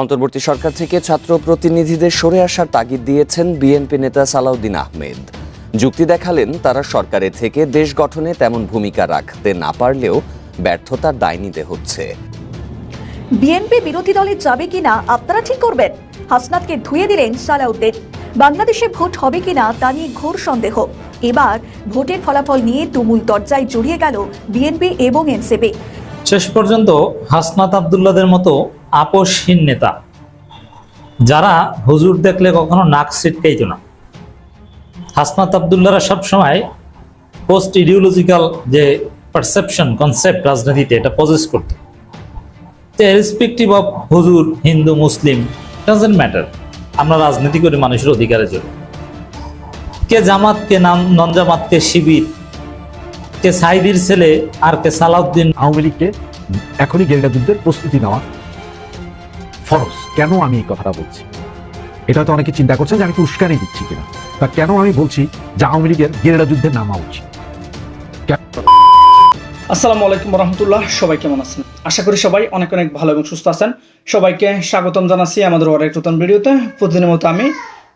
অন্তর্বর্তী সরকার থেকে ছাত্র প্রতিনিধিদের সরে আসার তাগিদ দিয়েছেন বিএনপি নেতা সালাউদ্দিন আহমেদ। যুক্তি দেখালেন তারা সরকারে থেকে দেশ গঠনে তেমন ভূমিকা রাখতে না পারলেও ব্যর্থতার দায় নিতে হচ্ছে। বিএনপি বিরোধী দলে যাবে কিনা আপনারা ঠিক করবেন। হাসনাতকে ধুয়ে দিলেন সালাউদ্দিন। বাংলাদেশে ভোট হবে কিনা তা নিয়ে ঘোর সন্দেহ। এবার ভোটের ফলাফল নিয়ে তুমুল দরজায় জড়িয়ে গেল বিএনপি এবং এনসিপি। শেষ পর্যন্ত হাসনাত আবদুল্লাদের মতো আপোষহীন নেতা, যারা হুজুর দেখলে কখনো নাক ছিটকাইত না। হাসনাত আবদুল্লারা সবসময় পোস্ট ইডিওলজিক্যাল যে পারসেপশন কনসেপ্ট রাজনীতিতে এটা পজেস করত। রেসপেক্টিভ অফ হুজুর, হিন্দু, মুসলিম ডাজেন্ট ম্যাটার আমরা রাজনীতি করি মানুষের অধিকারের জন্য। কে জামাত, কে নাম, নন জামাত কে শিবির কে সাইদির ছেলে আর কে সালাউদ্দিন। আওয়ামী লীগকে এখনই গেরিলা যুদ্ধের প্রস্তুতি নেওয়া ফরজ। কেন আমি এই কথাটা বলছি? এটা তো অনেকে চিন্তা করছেন যে আমি কি উস্কানি দিচ্ছি কিনা। তা কেন আমি বলছি যে আওয়ামী লীগের গেরিলা যুদ্ধে নামা উচিত? আসসালামু আলাইকুম রহমতুল্লাহ সবাই কেমন আছেন? আশা করি সবাই অনেক অনেক ভালো এবং সুস্থ আছেন। সবাইকে স্বাগতম জানাচ্ছি আমাদের অনেক নতুন ভিডিওতে। প্রতিদিনের মতো আমি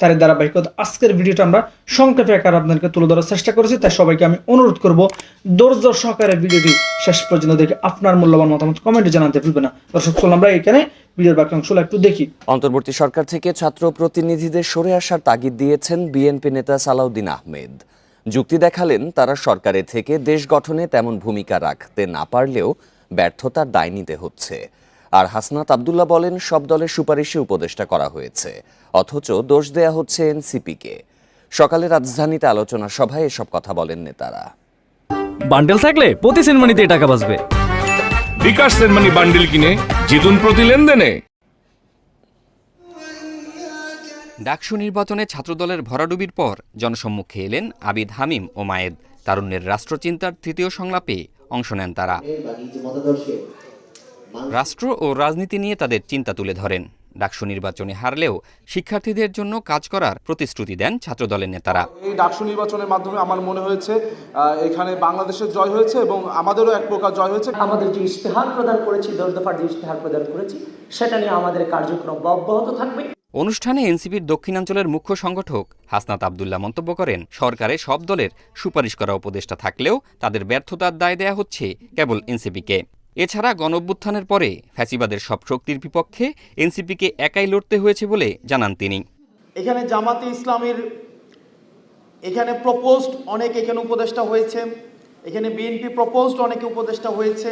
তার ধারাবাহিকতা। আজকের ভিডিওটা আমরা সংক্ষেপে আকার আপনাদেরকে তুলে ধরার চেষ্টা করেছি, তাই সবাইকে আমি অনুরোধ করব, ধৈর্য সহকারে ভিডিওটি শেষ পর্যন্ত দেখে আপনার মূল্যবান মতামত কমেন্টে জানাতে ভুলবে না। দর্শক, চলুন আমরা এখানে ভিডিওর বাকি অংশগুলো একটু দেখি। অন্তর্বর্তী সরকার থেকে ছাত্র প্রতিনিধিদের সরে আসার তাগিদ দিয়েছেন বিএনপি নেতা সালাউদ্দিন আহমেদ। যুক্তি দেখালেন তারা সরকারে থেকে দেশ গঠনে তেমন ভূমিকা রাখতে না পারলেও ব্যর্থতার দায় নিতে হচ্ছে। আর হাসনাত আবদুল্লাহ বলেন সব দলের সুপারিশে উপদেষ্টা করা হয়েছে। অথচ দোষ দেয়া হচ্ছে এনসিপিকে। সকালে রাজধানীতে আলোচনা সভায় এসব কথা বলেন নেতারা। বান্ডেল থাকলে প্রতি সেনমানিতে টাকা বাঁচবে। বিকাশ সেনমানি বান্ডিল কিনে জিতুন প্রতি লেনদেনে। ডাকসু নির্বাচনে ছাত্রদলের ভরাডুবির পর জনসম্মুখে এলেন আবিদ হামিম ও মায়েদ। তারুণ্যের রাষ্ট্রচিন্তার তৃতীয় সংলাপে অংশ নেন তারা। রাষ্ট্র ও রাজনীতি নিয়ে তাদের চিন্তা তুলে ধরেন। ডাকসু নির্বাচনে হারলেও শিক্ষার্থীদের জন্য কাজ করার প্রতিশ্রুতি দেন ছাত্রদলের নেতারা। এই ডাকসু নির্বাচনের মাধ্যমে আমার মনে হয়েছে আহ, এখানে বাংলাদেশের জয় হয়েছে এবং আমাদেরও এক প্রকার জয় হয়েছে। আমাদের যে ইশতেহার প্রদান করেছি দশ দফার যে ইশতেহার প্রদান করেছি সেটা নিয়ে আমাদের কার্যক্রম অব্যাহত থাকবে। অনুষ্ঠানে এনসিপির দক্ষিণাঞ্চলের মুখ্য সংগঠক হাসনাত আবদুল্লাহ মন্তব্য করেন সরকারে সব দলের সুপারিশ করা উপদেষ্টা থাকলেও তাদের ব্যর্থতার দায় দেয়া হচ্ছে কেবল এনসিপিকে। এছাড়া গণঅভ্যুত্থানের পরে ফ্যাসিবাদের সব শক্তির বিপক্ষে এনসিপিকে একাই লড়তে হয়েছে বলে জানান তিনি। এখানে জামাতে ইসলামের এখানে প্রপোজড অনেক এখানে উপদেষ্টা হয়েছে, এখানে বিএনপি প্রপোজড অনেকে উপদেষ্টা হয়েছে।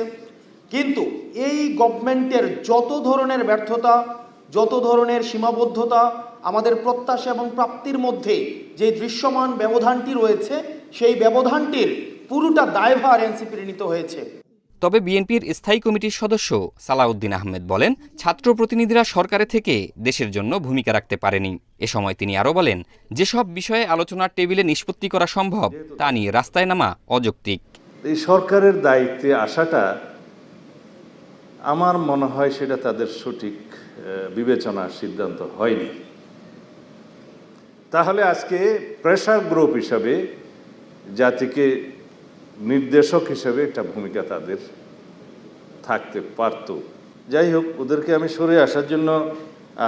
কিন্তু এই গভর্নমেন্টের যত ধরনের ব্যর্থতা, যত ধরনের সীমাবদ্ধতা, আমাদের প্রত্যাশা এবং প্রাপ্তির মধ্যে যে দৃশ্যমান ব্যবধানটি রয়েছে, সেই ব্যবধানটির পুরোটা দায়ভার এনসিপির নিতে হয়েছে। তবে বিএনপির স্থায়ী কমিটির সদস্য সালাউদ্দিন আহমেদ বলেন, ছাত্র প্রতিনিধিরা সরকারে থেকে দেশের জন্য ভূমিকা রাখতে পারেনি। এ সময় তিনি আরও বলেন, যেসব বিষয়ে আলোচনার টেবিলে নিষ্পত্তি করা সম্ভব, তা নিয়ে রাস্তায় নামা অযৌক্তিক। এই সরকারের দায়িত্বে আসাটা আমার মনে হয় সেটা তাদের সঠিক বিবেচনার সিদ্ধান্ত হয়নি। তাহলে আজকে প্রেশার গ্রুপ হিসাবে জাতিকে নির্দেশক হিসেবে একটা ভূমিকা তাদের থাকতে পারত। যাই হোক ওদেরকে আমি সরে আসার জন্য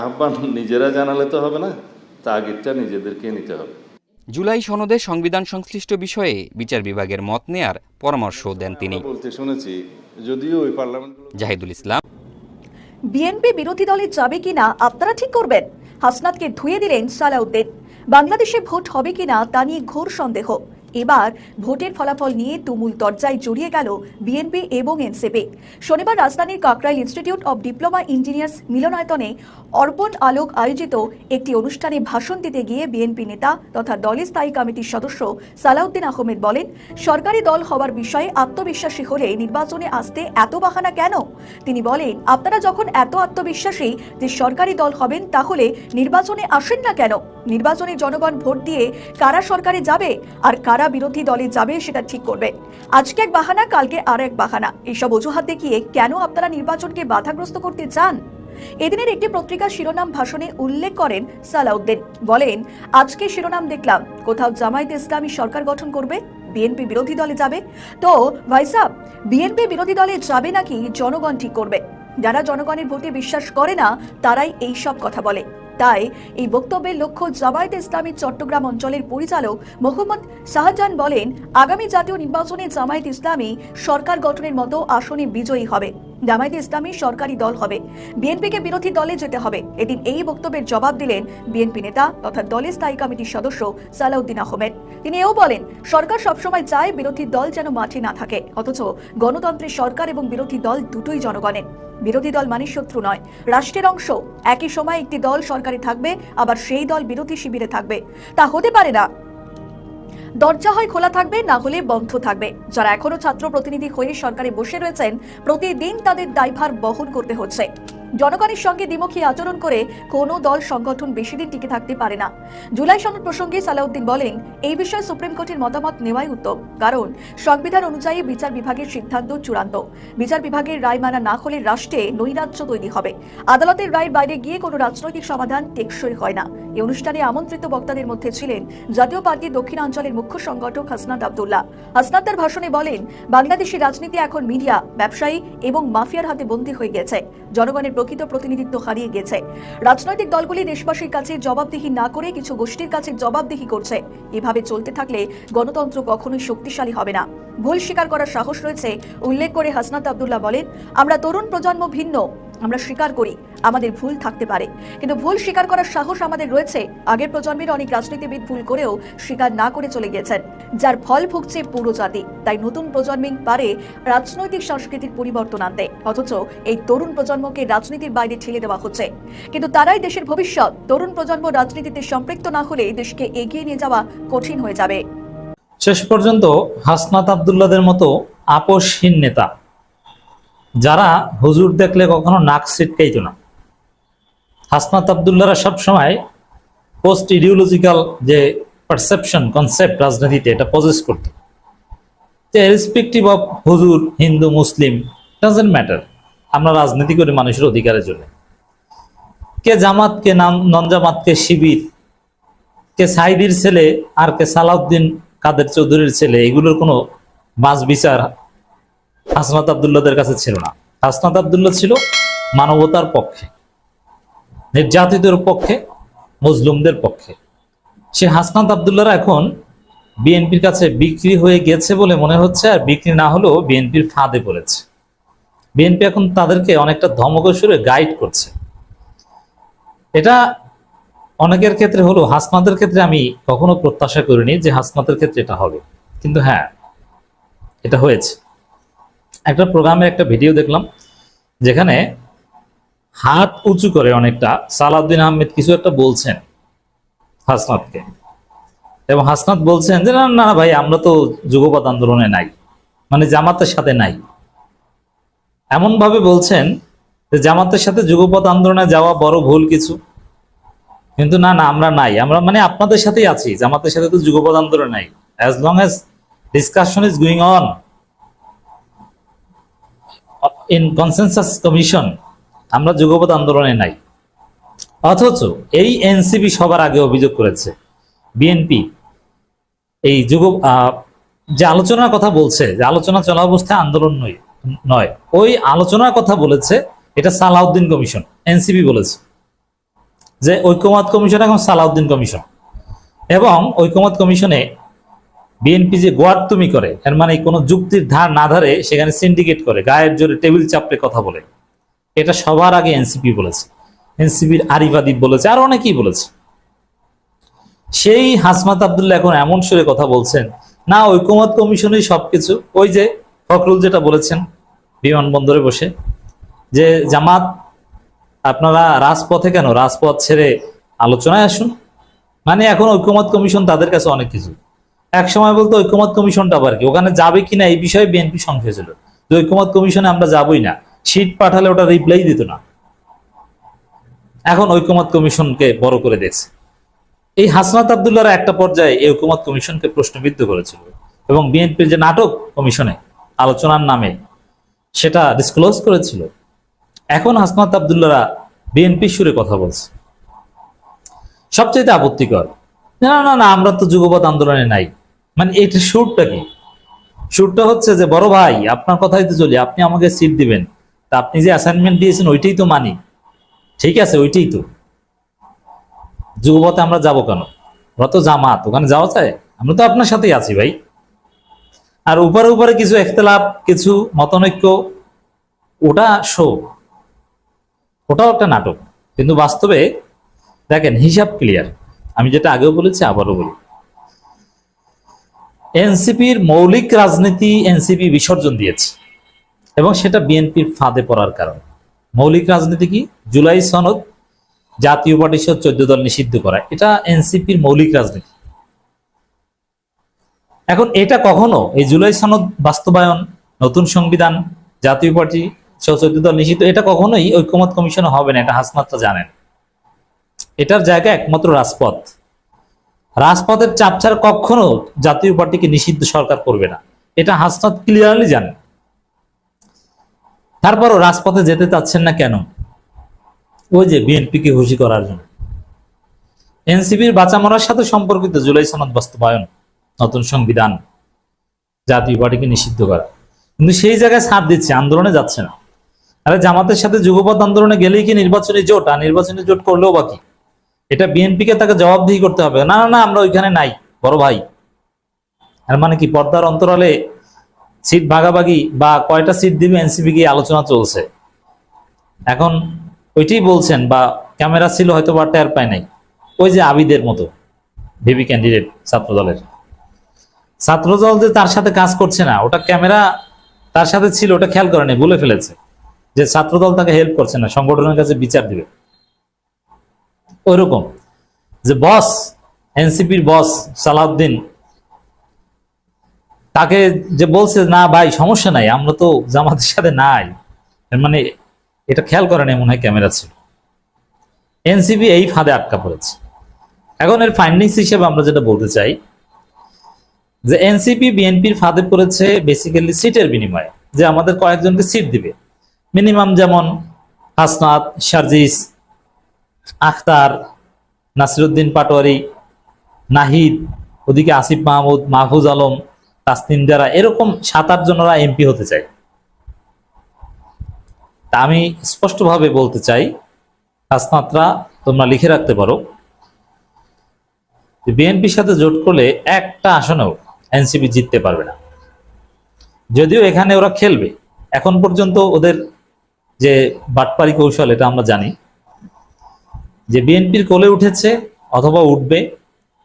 আহ্বান নিজেরা জানালে তো হবে না তাগিদটা নিজেদেরকে নিতে হবে। জুলাই সনদে সংবিধান সংশ্লিষ্ট বিষয়ে বিচার বিভাগের মত নেয়ার পরামর্শ দেন তিনি। বলতে শুনেছি যদিও ওই পার্লামেন্ট জাহিদুল ইসলাম। বিএনপি বিরোধী দলে যাবে কিনা আপনারা ঠিক করবেন। হাসনাতকে ধুয়ে দিলেন সালাউদ্দিন। বাংলাদেশে ভোট হবে কিনা তা নিয়ে ঘোর সন্দেহ। এবার ভোটের ফলাফল নিয়ে তুমুল দরজায় জড়িয়ে গেল বিএনপি এবং এনসিপি। শনিবার রাজধানীর Kakrail institute of diploma engineers মিলনায়তনে অর্পণ আলোক আয়োজিত একটি অনুষ্ঠানে ভাষণ দিতে গিয়ে বিএনপি নেতা তথা দলের স্থায়ী কমিটির সদস্য সালাউদ্দিন আহমেদ বলেন, সরকারি দল হওয়ার বিষয়ে আত্মবিশ্বাসী হলে নির্বাচনে আসতে এত বাহানা কেন? তিনি বলেন, আপনারা যখন এত আত্মবিশ্বাসী যে সরকারি দল হবেন, তাহলে নির্বাচনে আসেন না কেন? নির্বাচনে জনগণ ভোট দিয়ে কারা সরকারে যাবে আর কারা বিরোধী দলে যাবে সেটা ঠিক করবে। আজকে এক বাহানা, কালকে আর এক বাহানা। এইসব অজুহাত দেখিয়ে কেন আপনারা নির্বাচনকে বাধাগ্রস্ত করতে চান? এদিনের একটি পত্রিকার শিরোনাম ভাষণে উল্লেখ করেন সালাউদ্দিন। বলেন, আজকে শিরোনাম দেখলাম। কোথাও জামায়াত ইসলামী সরকার গঠন করবে? বিএনপি বিরোধী দলে যাবে। তো ভাইসাব বিএনপি বিরোধী দলে যাবে নাকি জনগণ ঠিক করবে? যারা জনগণের ভোটে বিশ্বাস করে না, তারাই এই সব কথা বলে। তাই এই বক্তব্যের লক্ষ্য জামায়াত ইসলামী চট্টগ্রাম অঞ্চলের পরিচালক মোহাম্মদ শাহজাহান বলেন, আগামী জাতীয় নির্বাচনে জামায়াত ইসলামী সরকার গঠনের মতো আসনে বিজয়ী হবে। জামায়াত ইসলামী সরকারি দল হবে। বিএনপিকে বিরোধী দলে যেতে হবে। এদিন এই বক্তব্যের জবাব দিলেন বিএনপি নেতা তথা দলের স্থায়ী কমিটির সদস্য সালাউদ্দিন আহমেদ। তিনি এও বলেন, সরকার সবসময় চায় বিরোধী দল যেন মাঠে না থাকে, অথচ গণতন্ত্রের সরকার এবং বিরোধী দল দুটোই জনগণের। বিরোধী দল মানে শত্রু নয়। রাষ্ট্রের অংশ। একই সময় একটি দল সরকারি থাকবে, আবার সেই দল বিরোধী শিবিরে থাকবে। তা হতে পারে না। দরজা হয় খোলা থাকবে, না হলে বন্ধ থাকবে। যারা এখনও ছাত্র প্রতিনিধি হয়ে সরকারে বসে রয়েছেন, প্রতিদিন তাদের দায়ভার বহন করতে হচ্ছে। জনগণের সঙ্গে দ্বিমুখী আচরণ করে কোনো দল সংগঠন বেশি দিন টিকে থাকতে পারে না। জুলাই সনদ প্রসঙ্গে সালাউদ্দিন বলেন, এই বিষয়ে সুপ্রিম কোর্টের মতামত নেওয়াই উত্তম, কারণ সংবিধান অনুযায়ী বিচার বিভাগের সিদ্ধান্ত চূড়ান্ত। বিচার বিভাগের রায় মানা না হলে রাষ্ট্রে নৈরাজ্য তৈরি হবে। আদালতের রায়ের বাইরে গিয়ে কোনো রাজনৈতিক সমাধান টেকসই হয় না। এই অনুষ্ঠানে আমন্ত্রিত বক্তাদের মধ্যে ছিলেন জাতীয় পার্টির দক্ষিণাঞ্চলের মুখ্য সংগঠক হাসনাত আবদুল্লাহ। হাসনাত তার ভাষণে বলেন, বাংলাদেশের রাজনীতি এখন মিডিয়া, ব্যবসায়ী এবং মাফিয়ার হাতে বন্দী হয়ে গেছে। জনগণের প্রকৃত প্রতিনিধিত্ব হারিয়ে গেছে। রাজনৈতিক দলগুলি দেশবাসীর কাছে জবাবদিহি না করে কিছু গোষ্ঠীর কাছে জবাবদিহি করছে। এভাবে চলতে থাকলে গণতন্ত্র কখনোই শক্তিশালী হবে না। ভুল স্বীকার করার সাহস রয়েছে, উল্লেখ করে হাসনাত আবদুল্লাহ বলেন, আমরা তরুণ প্রজন্ম ভিন্ন। আমরা স্বীকার করি, আমাদের ভুল থাকতে পারে। কিন্তু ভুল স্বীকার করার সাহস আমাদের রয়েছে। আগের প্রজন্মের অনেক রাজনীতিবিদ ভুল করেও স্বীকার না করে চলে গেছেন যার ফল ভুগছে পুরো জাতি। তাই নতুন প্রজন্মিং পারে রাজনৈতিক সংস্কৃতির পরিবর্তন আনতে, অথচ এই তরুণ প্রজন্মকে রাজনীতির বাইরে ঠেলে দেওয়া হচ্ছে। কিন্তু তারাই দেশের ভবিষ্যৎ। তরুণ প্রজন্ম রাজনীতিতে সম্পৃক্ত না হলে দেশকে এগিয়ে নিয়ে যাওয়া কঠিন হয়ে যাবে। শেষ পর্যন্ত হাসনাত আবদুল্লাদের মতো আপোষহীন নেতা যারা হুজুর দেখলে কখনো নাক ছিটকাইত না। হাসনাত আবদুল্লারা সবসময় পোস্ট ইডিওলজিক্যাল যে পারসেপশন কনসেপ্ট রাজনীতিতে এটা পজেস করত। রেসপেক্টিভ অফ হুজুর, হিন্দু, মুসলিম ডাজেন্ট ম্যাটার আমরা রাজনীতি করি মানুষের অধিকারের জন্য। কে জামাত, কে নন জামাত কে শিবির, কে সাইদির ছেলে আর কে সালাউদ্দিন কাদের চৌধুরীর ছেলে, এগুলোর কোনো বাস বিচার হাসনাত আবদুল্লাদের কাছে ছিল না। হাসনাত আবদুল্লাহ ছিল মানবতার পক্ষে নির্যাতিতের পক্ষে মজলুমদের পক্ষে। সে হাসনাত আবদুল্লাহরা এখন বিএনপির কাছে বিক্রি হয়ে গেছে বলে মনে হচ্ছে, আর বিক্রি না হলেও বিএনপির ফাঁদে পড়েছে। বিএনপি এখন তাদেরকে অনেকটা ধমক সুরে গাইড করছে। এটা অনেকের ক্ষেত্রে হলো, হাসনাতের ক্ষেত্রে আমি কখনো প্রত্যাশা করিনি যে হাসনাতের ক্ষেত্রে এটা হবে। কিন্তু হ্যাঁ এটা হয়েছে। একটা প্রোগ্রামে একটা ভিডিও দেখলাম, যেখানে হাত উঁচু করে অনেকটা সালাউদ্দিন আহমেদ কিছু একটা বলছেন হাসনাতকে। এবং হাসনাত বলছেন যে, না না ভাই, আমরা তো যুগপৎ আন্দোলনে নাই মানে জামাতের সাথে নাই। এমন ভাবে বলছেন যে, জামাতের সাথে যুগপৎ আন্দোলনে যাওয়া বড় ভুল কিছু। কিন্তু না না, আমরা নাই। আমরা মানে আপনাদের সাথেই আছি, জামাতের সাথে তো যুগপৎ আন্দোলন নাই। As long as discussion is going on in consensus commission আমরা যুগপৎ আন্দোলনে নাই। অথচ এই এনসিপি সবার আগে অভিযোগ করেছে, বিএনপি। এই যুগ যে আলোচনার কথা বলছে, যে আলোচনা চলা অবস্থায় আন্দোলন নয় নয়, ওই আলোচনার কথা বলেছে, এটা সালাউদ্দিন কমিশন, এনসিপি বলেছে, যে ঐক্যমত কমিশন এখন সালাউদ্দিন কমিশন। এবং ঐক্যমত কমিশনে বিএনপি যে গোয়ার্তুমি করে, এর মানে কোনো যুক্তির ধার না ধারে সেখানে সিন্ডিকেট করে, গায়ের জোরে টেবিল চাপড়ে কথা বলে। এটা সবার আগে এনসিপি বলেছে। এনসিপির আরিফ আদিব বলেছে, আর অনেকেই বলেছে। সেই হাসমাত আবদুল্লাহ এখন এমন সুরে কথা বলছেন, না, ঐকমত কমিশনই সবকিছু। ওই যে ফখরুল যেটা বলেছেন বিমানবন্দরে বসে, যে, জামাত, আপনারা রাজপথে কেন? রাজপথ ছেড়ে আলোচনায় আসুন। মানে এখন ঐক্যমত কমিশন তাদের কাছে অনেক কিছু। এক সময় বলতো ঐক্যমত কমিশনটা আবার কি? ওখানে যাবে কিনা এই বিষয়ে বিএনপি সংশয় ছিল। যে ঐক্যমত কমিশনে আমরা যাবই না। সিট পাঠালে ওটা রিপ্লাই দিত না। এখন ঐক্যমত কমিশনকে বড় করে দেখছে এই হাসনাত আবদুল্লাহর একটা পর্যায়ে এই ঐক্যমত কমিশনকে প্রশ্নবিদ্ধ করেছিল এবং বিএনপির যে নাটক কমিশনে, আলোচনার নামে, সেটা ডিসক্লোজ করেছিল। এখন হাসনাত আবদুল্লাহরা বিএনপির সুরে কথা বলছে। সবচেয়ে আপত্তিকর, না না না, আমরা তো যুগপৎ আন্দোলনে নাই। মানে এটা সুরটা কি? সুরটা হচ্ছে যে, বড় ভাই, আপনার কথাই তো চলি, আপনি আমাকে সিট দিবেন। তা আপনি যে অ্যাসাইনমেন্ট দিয়েছেন, ওইটাই তো মানি। ঠিক আছে, ওইটাই তো। যুগপথে আমরা যাব কেন? ওরা তো জামাত, ওখানে যাওয়া যায়? আমরা তো আপনার সাথেই আছি ভাই। আর উপরে উপরে কিছু একতলাপ, কিছু মতনৈক্য, ওটা শো ওটাও একটা নাটক। কিন্তু বাস্তবে, দেখেন, হিসাব ক্লিয়ার আমি যেটা আগেও বলেছি, আবারও বলি। এনসিপির মৌলিক রাজনীতি এনসিপি বিসর্জন দিয়েছে। এবং সেটা বিএনপির ফাঁদে পড়ার কারণ। মৌলিক রাজনীতি কি? জুলাই সনদ জাতীয় পার্টি সহ চোদ্দ দল নিষিদ্ধ করা। এটা এনসিপির মৌলিক রাজনীতি। এখন এটা কখনো এই জুলাই সনদ বাস্তবায়ন, নতুন সংবিধান, জাতীয় পার্টি সহ চোদ্দ দল নিষিদ্ধ, এটা কখনোই ঐক্যমত কমিশনে হবে না, এটা হাসমাত্রা জানেন। এটার জায়গা একমাত্র রাজপথ। রাজপথের চাপ ছাড়া কখনো জাতীয় পার্টিকে নিষিদ্ধ সরকার করবে না। এটা হাসনাত ক্লিয়ারলি জানে। তারপরও রাজপথে যেতে চাচ্ছেন না কেন? ওই যে বিএনপিকে খুশি করার জন্য। এনসিপির বাঁচা মরার সাথে সম্পর্কিত জুলাই সনদ বাস্তবায়ন, নতুন সংবিধান, জাতীয় পার্টিকে নিষিদ্ধ করা। কিন্তু সেই জায়গায় ছাড় দিচ্ছে, আন্দোলনে যাচ্ছে না। আরে জামাতের সাথে যুগপথ আন্দোলনে গেলেই কি নির্বাচনী জোট? আর নির্বাচনী জোট করলেও বাকি এটা বিএনপিকে তাকে জবাবদিহি করতে হবে। না না আমরা ওইখানে নাই, বড় ভাই। আর মানে কি, পর্দার অন্তরালে সিট ভাগাভাগি বা কয়টা সিট দিবে এনসিপি গিয়ে আলোচনা চলছে। এখন ওইটাই বলছেন বা ক্যামেরা ছিল হয়তো বা টের পায় নাই। ওই যে আবিদের মতো ভিবি ক্যান্ডিডেট ছাত্রদলের। ছাত্রদল যে তার সাথে কাজ করছে না, ওটা ক্যামেরা তার সাথে ছিল, ওটা খেয়াল করেনি, বলে ফেলেছে যে ছাত্রদল তাকে হেল্প করছে না, সংগঠনের কাছে বিচার দিবে। ওইরকম যে বস এনসিপির বস সালাউদ্দিন, তাকে যে বলছে, না ভাই, সমস্যা নাই, আমরা তো জামাতের সাথে নাই। মানে এটা খেয়াল করে নাই মনে হয় ক্যামেরা ছিল। এনসিপি এই ফাঁদে আটকা পড়েছে। এখন এর ফাইন্ডিংস হিসেবে আমরা যেটা বলতে চাই, যে এনসিপি বিএনপির ফাঁদে পড়েছে বেসিক্যালি সিটের বিনিময়ে, যে আমাদের কয়েকজনকে সিট দিবে। মিনিমাম যেমন হাসনাত শারজিস আখতার, নাসিরুদ্দিন পাটোয়ারি, নাহিদ, ওদিকে আসিফ মাহমুদ, মাহফুজ আলম, তাসনিম যারা, এরকম সাত, আট জনেরা এমপি হতে চায়। তা আমি স্পষ্টভাবে বলতে চাই হাসনাতরা তোমরা লিখে রাখতে পারো। বিএনপির সাথে জোট করলে একটা আসনেও এনসিপি জিততে পারবে না। যদিও এখানে ওরা খেলবে, এখন পর্যন্ত ওদের যে বাটপারি কৌশল, এটা আমরা জানি। যে বিএনপির কোলে উঠেছে অথবা উঠবে,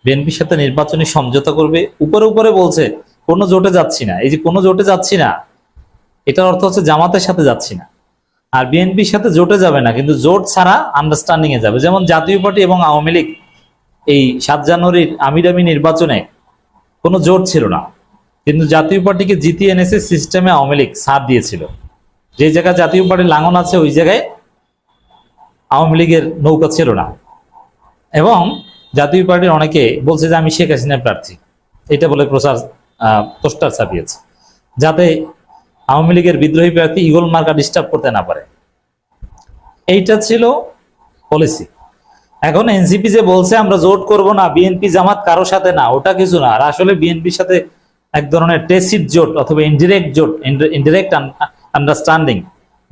বিএনপির সাথে নির্বাচনী সমঝোতা করবে, উপরে উপরে বলছে, কোনো জোটে যাচ্ছি না। এই যে কোনো জোটে যাচ্ছি না, এটার অর্থ হচ্ছে জামাতের সাথে যাচ্ছি না। আর বিএনপির সাথে জোটে যাবে না, কিন্তু জোট ছাড়া আন্ডারস্ট্যান্ডিং এ যাবে। যেমন জাতীয় পার্টি এবং আওয়ামী লীগ, এই সাত জানুয়ারির আমিরামি নির্বাচনে কোনো জোট ছিল না। কিন্তু জাতীয় পার্টিকে জিতিয়ে এনেছে সিস্টেমে আওয়ামী লীগ, সাথ দিয়েছিল। যে জায়গায় জাতীয় পার্টির লাঙন আছে, ওই জায়গায় আওয়ামী লীগের নৌকা ছিল না। এবং জাতীয় পার্টির অনেকে বলছে যে আমি শেখ হাসিনার প্রার্থী। এটা বলে প্রচার পোস্টার ছাপিয়েছে। যাতে আওয়ামী লীগের বিদ্রোহী প্রার্থী ইগল মার্কা ডিস্টার্ব করতে না পারে। এইটা ছিল পলিসি এখন এনসিপি যে বলছে, আমরা জোট করব না, বিএনপি জামাত কারোর সাথে না। ওটা কিছু না। আর আসলে বিএনপির সাথে এক ধরনের টেসিড জোট অথবা ইনডিরেক্ট জোট ইনডিরেক্ট আন্ডারস্ট্যান্ডিং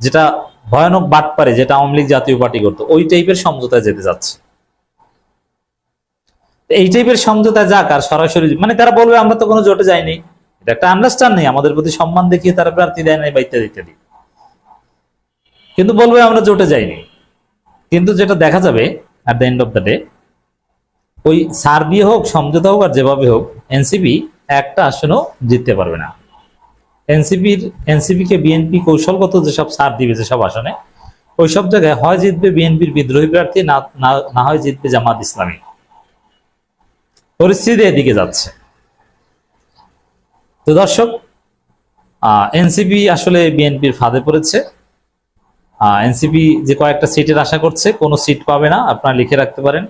যেটা ভয়ানক বাট পারে যেটা আওয়ামী লীগ জাতীয় পার্টি করতো। ওই টাইপের সমঝোতায় যেতে যাচ্ছে এই টাইপের সমঝোতায় যাক আর সরাসরি মানে তারা বলবে, আমরা তো কোনো জোটে যাইনি। এটা একটা আন্ডারস্ট্যান্ডিং আমাদের প্রতি সম্মান দেখিয়ে তারা প্রার্থী দেয় নাই বা ইত্যাদি ইত্যাদি কিন্তু বলবে, আমরা জোটে যাইনি। কিন্তু যেটা দেখা যাবে at the end of the day ওই সার্বিয়া হোক, সমঝোতা হোক আর যেভাবে হোক, এনসিপি একটা আসনও জিততে পারবে না। এনসিপির এনসিপিকে বিএনপি কৌশলগত যেসব সার দিবে যেসব আসনে ওই সব জায়গায় হয় জিতবে বিএনপির বিদ্রোহী প্রার্থী, না, না- হয় জিতবে জামাত ইসলামী। পরিস্থিতি এদিকে যাচ্ছে। তো দর্শক এনসিপি আসলে বিএনপির ফাঁদে পড়েছে। এনসিপি যে কয়েকটা সিটের আশা করছে, কোনো সিট পাবে না, আপনারা লিখে রাখতে পারেন।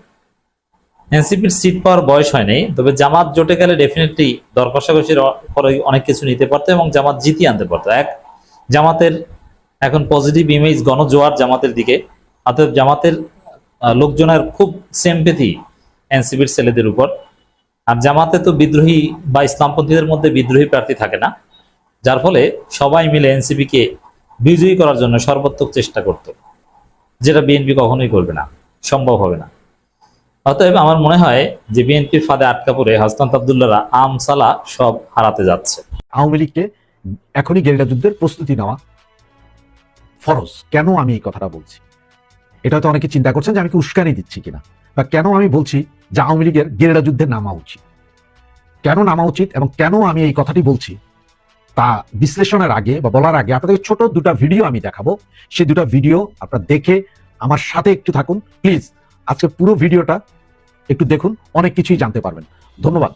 এনসিপির সিট পাওয়ার বয়স হয়নি, তবে জামাত জোটে গেলে ডেফিনেটলি দর কষাকষির অ- পরে অনেক কিছু নিতে পারতো এবং জামাত জিতিয়ে আনতে পারতো। এক, জামাতের এখন পজিটিভ ইমেজ গণজোয়ার জামাতের দিকে, অতএব জামাতের লোকজনের খুব সেমপেথি এনসিপির ছেলেদের উপর। আর জামাতে তো বিদ্রোহী বা ইসলামপন্থীদের মধ্যে বিদ্রোহী প্রার্থী থাকে না, যার ফলে সবাই মিলে এনসিপিকে বিজয়ী করার জন্য সর্বাত্মক চেষ্টা করত, যেটা বিএনপি কখনোই করবে না, সম্ভব হবে না। অতএব আমার মনে হয় যে বিএনপির ফাঁদে আটকা পড়ে হাসনাত আবদুল্লাহরা আম, সালা সব হারাতে যাচ্ছে। আওয়ামী লীগকে এখনই গেরিলা যুদ্ধের প্রস্তুতি নেওয়া ফরজ। কেন আমি এই কথাটা বলছি? এটা তো অনেকে চিন্তা করছেন যে আমি কি উস্কানি দিচ্ছি কিনা? বা কেন আমি বলছি যে আওয়ামী লীগের গেরিলা যুদ্ধে নামা উচিত? কেন নামা উচিত এবং কেন আমি এই কথাটি বলছি? তা বিশ্লেষণের আগে বা বলার আগে আপনাদের ছোট দুটা ভিডিও আমি দেখাবো। সেই দুটো ভিডিও আপনারা দেখে আমার সাথে একটু থাকুন। প্লিজ, আজকে পুরো ভিডিওটা একটু দেখুন, অনেক কিছুই জানতে পারবেন। ধন্যবাদ।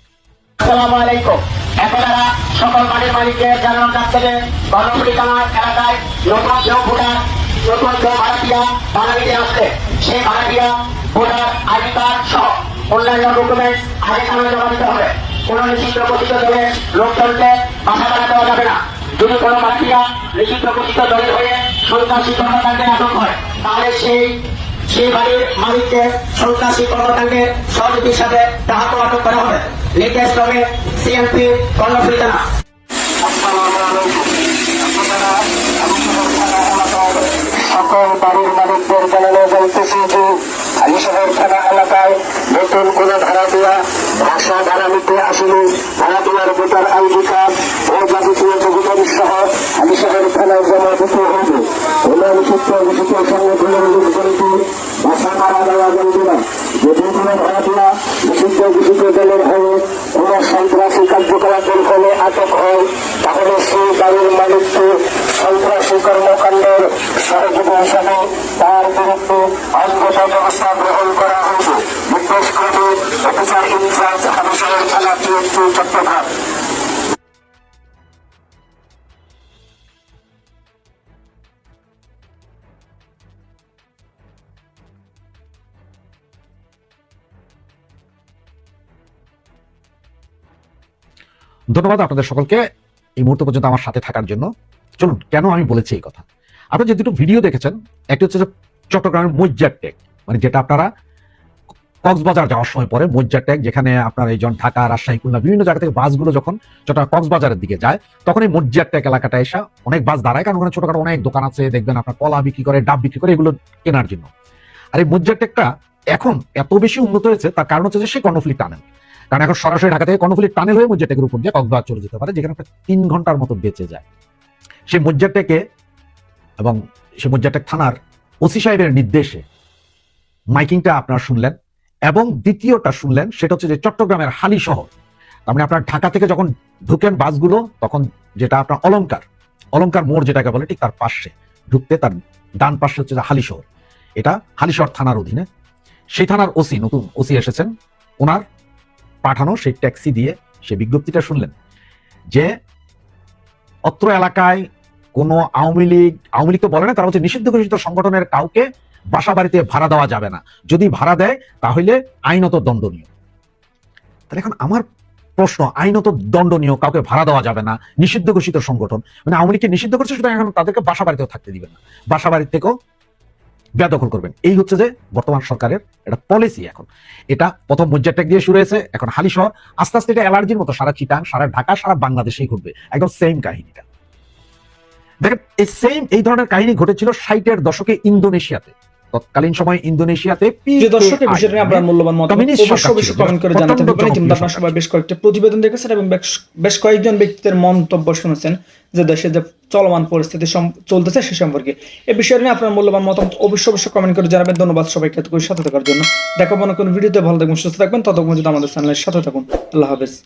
অন্যান্য হবে। কোন দেওয়া যাবে না। যদি কোনো ভাড়াটিয়া নিষিদ্ধ গঠিত দলের হয়ে সন্ত্রাসী কর্মকাণ্ডে আটক হয় তাহলে সেই সেই বাড়ির মালিককে সন্ত্রাসী কর্মকাণ্ডের সহযোগীর সাথে তাহাকে আটক করা হবে। লেটেস্ট হবে সিএমপি কর্ণফুলি থানা সকল বাড়ির মালিকদের জানানো বলতেছি যে আলিশহর থানা এলাকায় নতুন কোন ভাড়া দেওয়া ভাষা ভাড়া আসেনি। ভাড়া দেওয়ার ভোটার আইডি ও যাবতীয় ডকুমেন্ট সহ আলিশহর থানায় জমা দিতে হবে। ঘোষিত সংগঠনের যাবে না যদি কোনো ভাড়া দেওয়া নিষিদ্ধ ঘোষিত দলের হয়ে কোন সন্ত্রাসী কার্যকলাপের ফলে আটক হয়, তাহলে সেই বাড়ির মালিককে সন্ত্রাসী কর্মকাণ্ডের সহযোগী হিসাবে তার বিরুদ্ধে আইনগত ব্যবস্থা চট্টগ্রাম ধন্যবাদ আপনাদের সকলকে এই মুহূর্ত পর্যন্ত আমার সাথে থাকার জন্য। চলুন, কেন আমি বলেছি এই কথা? আপনারা যে দুটো ভিডিও দেখেছেন, একটি হচ্ছে চট্টগ্রামের মজ্জার ট্যাগ মানে যেটা আপনারা কক্সবাজার যাওয়ার সময় পরে মজ্জার ট্যাগ, যেখানে আপনার এই জন ঢাকা, রাজশাহী, খুলনা, বিভিন্ন জায়গা থেকে বাসগুলো যখন চট্টগ্রাম কক্সবাজারের দিকে যায়, তখন এই মজ্জার ট্যাগ এলাকাটা এসে অনেক বাস দাঁড়ায়। কারণ ওখানে ছোটখাটো অনেক দোকান আছে, দেখবেন আপনার কলা বিক্রি করে, ডাব বিক্রি করে, এগুলো কেনার জন্য। আর এই মজ্জার ট্যাগটা এখন এত বেশি উন্নত হয়েছে, তার কারণ হচ্ছে যে সে কর্ণফুলি টানেল। কারণ এখন সরাসরি ঢাকা থেকে কর্ণফুলি টানেল হয়ে মজ্জারটেকের উপর দিয়ে কক্সবাজার চলে যেতে পারে, যেখানে তিন ঘণ্টার মতো বেঁচে যায়। সেই মজ্জারটেকে এবং সেই মজ্জারটেক থানার ওসি সাহেবের নির্দেশে মাইকিংটা আপনারা শুনলেন এবং দ্বিতীয়টা শুনলেন, সেটা হচ্ছে যে চট্টগ্রামের হালি শহর। তার মানে আপনার ঢাকা থেকে যখন ঢুকেন বাসগুলো, তখন যেটা আপনার অলংকার অলংকার মোড় যেটাকে বলে, ঠিক তার পাশে ঢুকতে তার ডান পাশে হচ্ছে যে হালি শহর। এটা হালিশহর থানার অধীনে। সেই থানার ওসি, নতুন ওসি এসেছেন। ওনার পাঠানো সেই ট্যাক্সি দিয়ে সে বিজ্ঞপ্তিটা শুনলেন যে অত্র এলাকায় কোনো আওয়ামী লীগ আওয়ামী লীগ তো বলে না, তারা হচ্ছে নিষিদ্ধ ঘোষিত সংগঠনের কাউকে বাসা বাড়িতে ভাড়া দেওয়া যাবে না। যদি ভাড়া দেয়, তাহলে আইনত দণ্ডনীয়। তাহলে এখন আমার প্রশ্ন, আইনত দণ্ডনীয় কাউকে ভাড়া দেওয়া যাবে না, নিষিদ্ধ ঘোষিত সংগঠন? মানে আওয়ামী লীগকে নিষিদ্ধ করছে, সুতরাং এখন তাদেরকে বাসা বাড়িতেও থাকতে দিবেন না। বাসা বাড়ি থেকেও বেদখল করবেন। এই হচ্ছে যে বর্তমান সরকারের একটা পলিসি এখন। এটা প্রথম মজ্জার দিয়ে শুরু হয়েছে, এখন হালি আস্তে আস্তে এটা অ্যালার্জির মতো, সারা চিটাং, সারা ঢাকা, সারা বাংলাদেশেই ঘটবে। একদম সেম কাহিনীটা। দেখেন, এই সেম এই ধরনের কাহিনী ঘটেছিল ষাটের দশকে ইন্দোনেশিয়াতে। তৎকালীন সময় ইন্দোনেশিয়াতে প্রিয় দর্শক এই বিষয়ে নিয়ে আপনার মূল্যবান কমিউনিস্ট অবশ্যই কমেন্ট করে জানাতে পারবেন ইতিমধ্যে আপনার সবাই বেশ কয়েকটি প্রতিবেদন দেখেছেন এবং বেশ- কয়েকজন ব্যক্তিদের মন্তব্য শুনেছেন যে দেশে যে চলমান পরিস্থিতি চলতেছে সে সম্পর্কে। এই বিষয়ে নিয়ে আপনার মূল্যবান মতামত অবশ্যই অবশ্যই কমেন্ট করে জানাবেন। ধন্যবাদ সবাইকে এতক্ষণ সাথে থাকার জন্য। দেখা কোনো কোনো ভিডিওতে। ভালো থাকবেন সুস্থ থাকবেন। ততক্ষণ যদি আমাদের চ্যানেলের সাথে থাকুন। আল্লাহ হাফেজ।